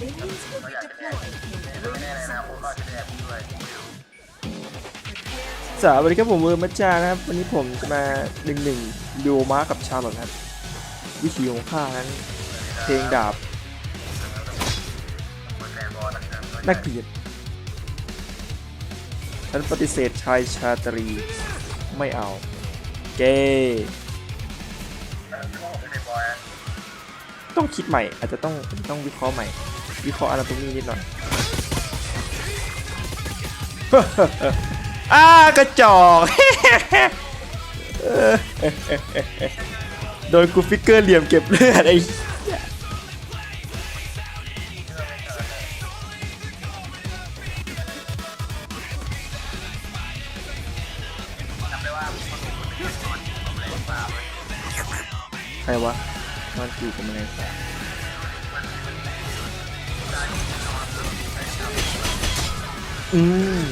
Minions will be deployed in ไม่แน่เลยนะผมก็จะได้ด้วยสวัสดีครับผมเวอมัจจานะครับ วันนี้ผมจะมาหนึ่งหนึ่งดูม้ากับชาลอตครับ วิธีของข้านั้นเพลงดาบแฟนบอลนะครับน่าเกลียดฉันปฏิเสธชายชาตรี ไม่เอา เกต้องคิดใหม่ อาจจะต้องต้องวิเคราะห์ใหม่ วิเคราะห์อนาโตมีนิดหน่อยอ้ากระจอกโดนกูฟิกเกอร์เหลี่ยมเก็บเลือดไอ้จำได้ว่าคนหนุ่มคนนึงนอนผมเลยเปล่าเลยใครวะนอนอยู่กับแมลงสาบ อืม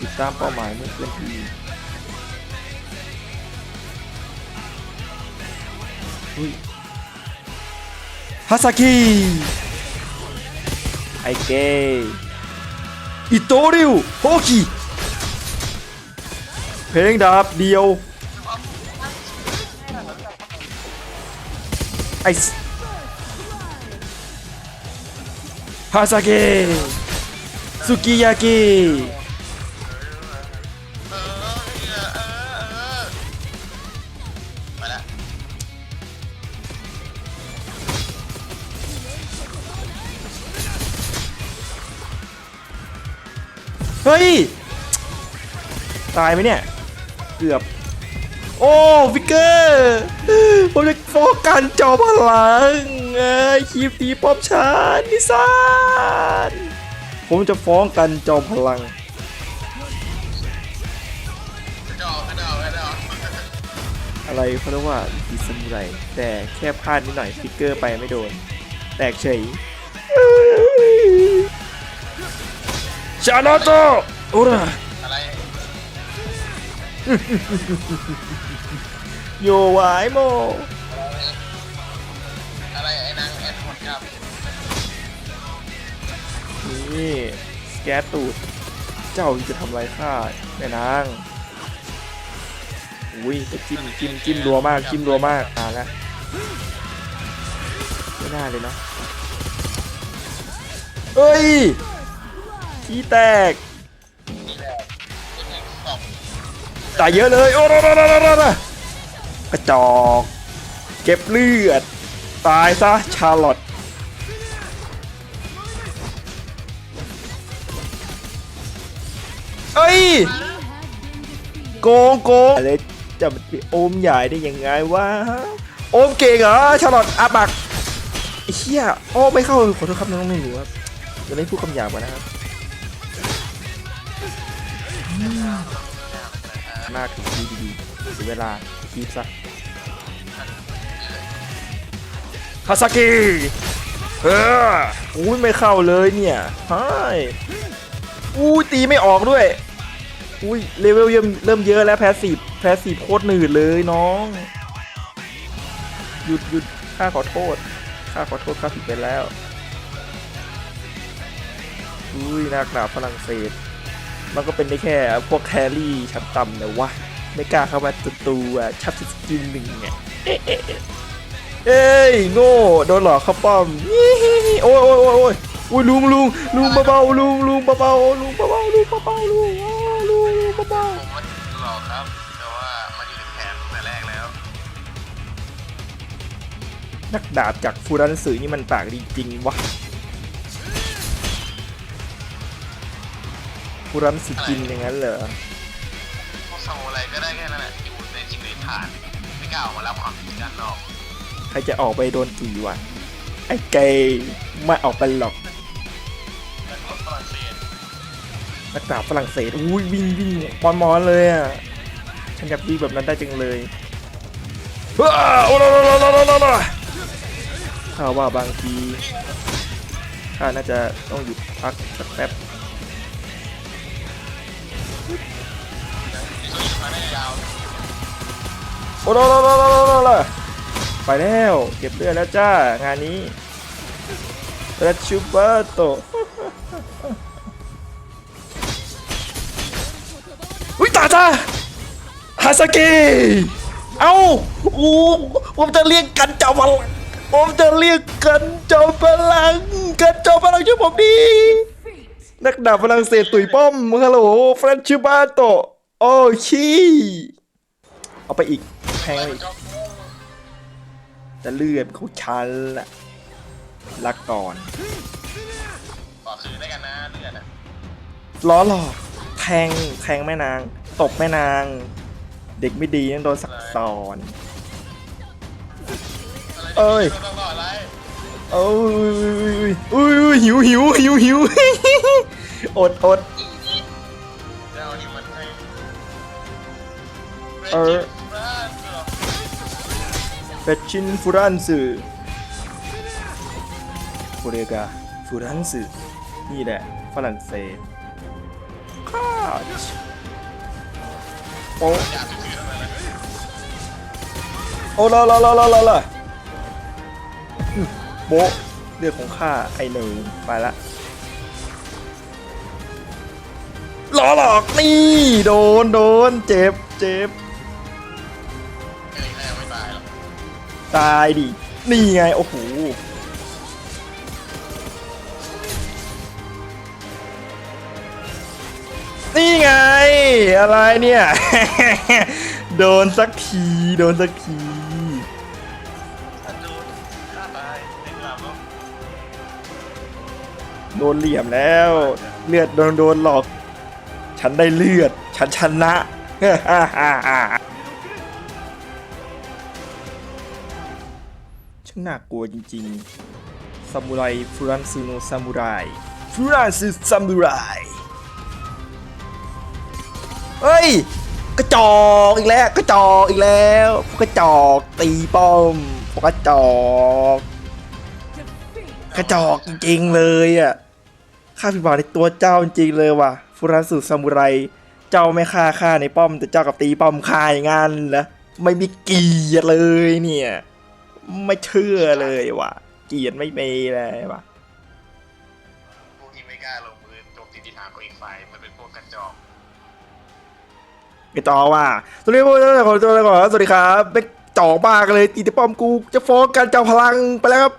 ติดตามเป้าหมายเมื่อเคลื่อนที่อุ้ยฮาซากิไอเกอิโตริวโฮกิเพลงดาบเดียว อส์ฮาซาเกะสุกิยากิเฮ้ย ตายไหมเนี่ย เกือบ โอ้ฟิกเกอร์ผมจะโฟกันจอพลังเอ้ยคีบตีป้อมชาญนิสานผมจะฟ้องกันจอมพลังกระจอกกระจอกกระจอกอะไรเขาเรียกว่าวิธีสมุไรแต่แค่พลาดนิดหน่อยฟิกเกอร์ไปไม่โดน แตกเฉยชาโนโตโอ้ระ อะไรโยไวายโม อะไรไอ้นางแอดคนครับนี่สแกตตูด เจ้าจะทำอะไรข้าแม่นาง อุ้ยแต่จิ้มจิ้มจิ้มรัวมากจิ้มรัวมากอ่าละไม่น่าเลยเนาะเอ้ยขี้แตกนี่แหละเป็นไงสอง ตายเยอะเลยโอ้โหกระจอกเก็บเลือด ตายซะชาร์ลอตเอ้ยโกงโกงอะไรจะไปโอมใหญ่ได้ยังไงวะโอมเก่งเหรอชาร์ลอตอาบักไอ้เหี้ยโอ้ไม่เข้าขอโทษครับน้องไม่รู้ครับจะไม่พูดคำหยาบนะครับ มากดีดีๆเสียเวลาคีบซะคาซากิเอออุ้ยไม่เข้าเลยเนี่ยฮายอุ้ยตีไม่ออกด้วย อุ้ยเลเวลเริ่มเริ่มเยอะแล้วแพสซีฟแพสซีฟโคตรหนืดเลยน้อง หยุดหยุดข้าขอโทษข้าขอโทษข้าผิดไปแล้ว อุ้ยนักดาบฝรั่งเศส มันก็เป็นได้แค่พวกแครี่ชั้นต่ำแต่ว่าไม่กล้าเข้ามาตัวตัวชัดสกิลหนึ่งไงเอ้ยโง่โดนหลอกเข้าป้อมโอ้ยโอ้ยโอ้ยโอ้ยอุ้ยลุงลุงลุงเบาๆลุงลุงเบาๆลุงเบาๆลุงเบาๆลุงลุงลุงเบาผมมันหลอกครับแต่ว่ามันอยู่ในแผนตั้งแต่แรกแล้วๆนักดาบจากฟูรันสือนี่มันปากจริงวะ ฟูรันสือกินอย่างนั้นเหรอพวกซามูไรก็ได้แค่นั้นแหละอยู่ในจิงเลนผ่านไม่กล้าออกมารับความจริงด้านนอกใครจะออกไปโดนกี่วะไอ้เกย์ไม่ออกไปหรอกแล้วก็ฝรั่งเศสนักดาบฝรั่งเศสอุ้ยวิ่งวิ่งมอนมอนเลยอะฉันอยากวิ่งแบบนั้นได้จังเลยว้าวโอ้โหข้าว่าบางทีข้าน่าจะต้องหยุดพักสักแป๊บ โอ้โหไปแล้ว เก็บเลือดแล้วจ้า งานนี้รัชชูเบอร์โตอุ้ยตาจ้าฮาซาเกะเอ้าโอ้ผมจะเรียกกันเจ้าพลังผมจะเรียกกันเจ้าพลัง กันเจ้าพลังช่วยผมดีนักดาบฝรั่งเศสตุ๋ยป้อมฮัลโหลฟรานชิบาโตโอ้ชีเอาไปอีก แทงอีกจะเลือดเขาชันละลักก่อนขอคืนได้กันนะเลือดอะล้อหลอกแทงแทงแม่นาง ตบแม่นาง เด็กไม่ดีนั่นโดนสักสอน เอ้ยต้องรออะไรโอ้ยอุ้ยอุ้ยหิวหิวหิวหิวอดอดเจ้าหิวมันให้เออ เปชินฟูรันสึโคเรกาฟูรันสึนี่แหละฝรั่งเศสโอ้อยากไปถือล่ะโอ้ละละละละละละอืมโบเรื่องของข้าไอหนูไปละล้อหลอกนี่ โดนโดนเจ็บเจ็บ ตายดิ นี่ไง โอ้โห นี่ไง อะไรเนี่ย โดนสักที โดนสักทีโดนเหลี่ยมแล้ว เลือดโดนโดนหลอก ฉันได้เลือด ฉันชนะ ช่น่ากลัวจริงๆซามูไรฟูรันซูโนซามูไรฟูรันซูซามูไรเฮ้ยกระจอกอีกแล้วกระจอกอีกแล้วพวกกระจอกตีป้อมพวกกระจอกกระจอกจริงๆเลยอะข้าผิดหวังในตัวเจ้าจริงเลยว่ะฟูรันสุซามูไร เจ้าไม่ฆ่าข้าในป้อมแต่เจ้ากับตีป้อมฆ่าอย่างงั้นนะไม่มีเกียรติเลยเนี่ย ไม่เชื่อเลยว่ะ เกียรติไม่มีเลยว่ะพวกที่ไม่กล้าลงมือโจมตีที่ฐานของอีกฝ่ายมันเป็นพวกกระจอกกระจอกว่ะสวัสดีพวกท่านขอตัวก่อนสวัสดีครับเป็นจอกมากเลยตีแต่ป้อมกู จะฟ้องกันเจ้าพลังไปแล้วครับ